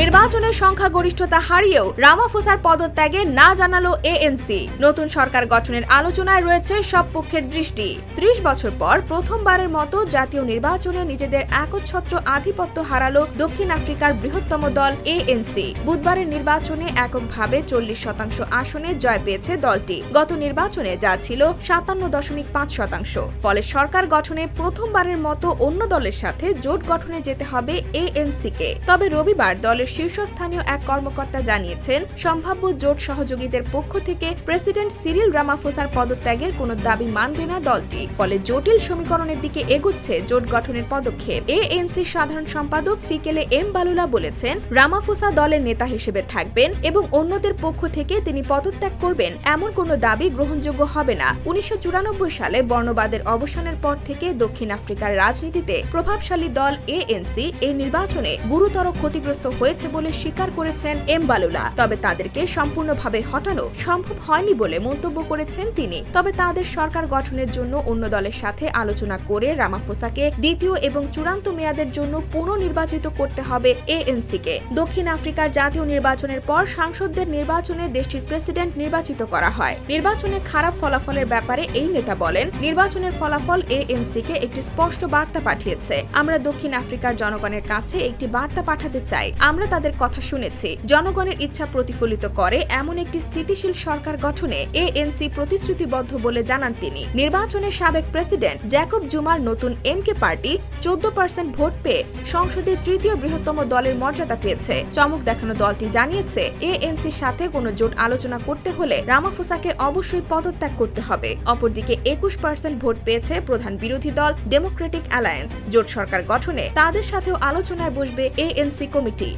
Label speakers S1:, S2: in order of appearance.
S1: নির্বাচনের সংখ্যাগরিষ্ঠতা হারিয়েও রামাফোসার পদত্যাগে না জানালো এএনসি। নতুন সরকার গঠনের আলোচনায় রয়েছে সব পক্ষের দৃষ্টি। ত্রিশ বছর পর প্রথমবারের মতো জাতীয় নির্বাচনে নিজেদের একচ্ছত্র আধিপত্য হারালো দক্ষিণ আফ্রিকার বৃহত্তম দল এএনসি। বুধবারের নির্বাচনে এককভাবে চল্লিশ শতাংশ আসনে জয় পেয়েছে দলটি। গত নির্বাচনে যা ছিল সাতান্ন দশমিক পাঁচ শতাংশ। ফলে সরকার গঠনে প্রথমবারের মতো অন্য দলের সাথে জোট গঠনে যেতে হবে এএনসি কে তবে রবিবার দলের শীর্ষস্থানীয় এক কর্মকর্তা জানিয়েছেন, সম্ভাব্য জোট সহযোগীদের পক্ষ থেকে প্রেসিডেন্ট সিরিল রামাফোসার পদত্যাগের কোনো দাবি মানবে না দলটি। ফলে জটিল সমীকরণের দিকে এগুচ্ছে জোট গঠনের পদক্ষেপ। এএনসির সাধারণ সম্পাদক ফিকেলে এম বালুলা বলেছেন, রামাফোসা দলের নেতা হিসেবে থাকবেন এবং অন্যদের পক্ষ থেকে তিনি পদত্যাগ করবেন এমন কোনো দাবি গ্রহণযোগ্য হবে না। উনিশশো চুরানব্বই সালে বর্ণবাদের অবসানের পর থেকে দক্ষিণ আফ্রিকার রাজনীতিতে প্রভাবশালী দল এএনসি এই নির্বাচনে গুরুতর ক্ষতিগ্রস্ত হয়েছে। বলে স্বীকার করেছেন এম বালুলা তবে তাদেরকে সম্পূর্ণভাবে হটানো সম্ভব হয়নি বলে মন্তব্য করেছেন তিনি। তবে তাদের সরকার গঠনের জন্য অন্য দলের সাথে আলোচনা করে রামাফোসাকে দ্বিতীয় এবং চূড়ান্ত মেয়াদের জন্য পুনর্নির্বাচিত করতে হবে এএনসি কে দক্ষিণ আফ্রিকার জাতীয় নির্বাচনের পর সাংসদদের নির্বাচনে দেশটির প্রেসিডেন্ট নির্বাচিত করা হয়। নির্বাচনে খারাপ ফলাফলের ব্যাপারে এই নেতা বলেন, নির্বাচনের ফলাফল এএনসি কে একটি স্পষ্ট বার্তা পাঠিয়েছে। আমরা দক্ষিণ আফ্রিকার জনগণের কাছে একটি বার্তা পাঠাতে চাই। আমরা তাদের কথা শুনেছি। জনগণের ইচ্ছা প্রতিফলিত করে এমন একটি স্থিতিশীল সরকার গঠনে এএনসি প্রতিশ্রুতিবদ্ধ বলে জানান তিনি। নির্বাচনের সাবেক প্রেসিডেন্ট জ্যাকব জুমার নতুন এমকে পার্টি চোদ্দ পার্সেন্ট ভোট পেয়ে সংসদে তৃতীয় বৃহত্তম দলের মর্যাদা পেয়েছে। চমক দেখানো দলটি জানিয়েছে, এএনসির সাথে কোনো জোট আলোচনা করতে হলে রামাফোসাকে অবশ্যই পদত্যাগ করতে হবে। অপরদিকে একুশ পার্সেন্ট ভোট পেয়েছে প্রধান বিরোধী দল ডেমোক্রেটিক অ্যালায়েন্স। জোট সরকার গঠনে তাদের সাথেও আলোচনায় বসবে এএনসি কমিটি।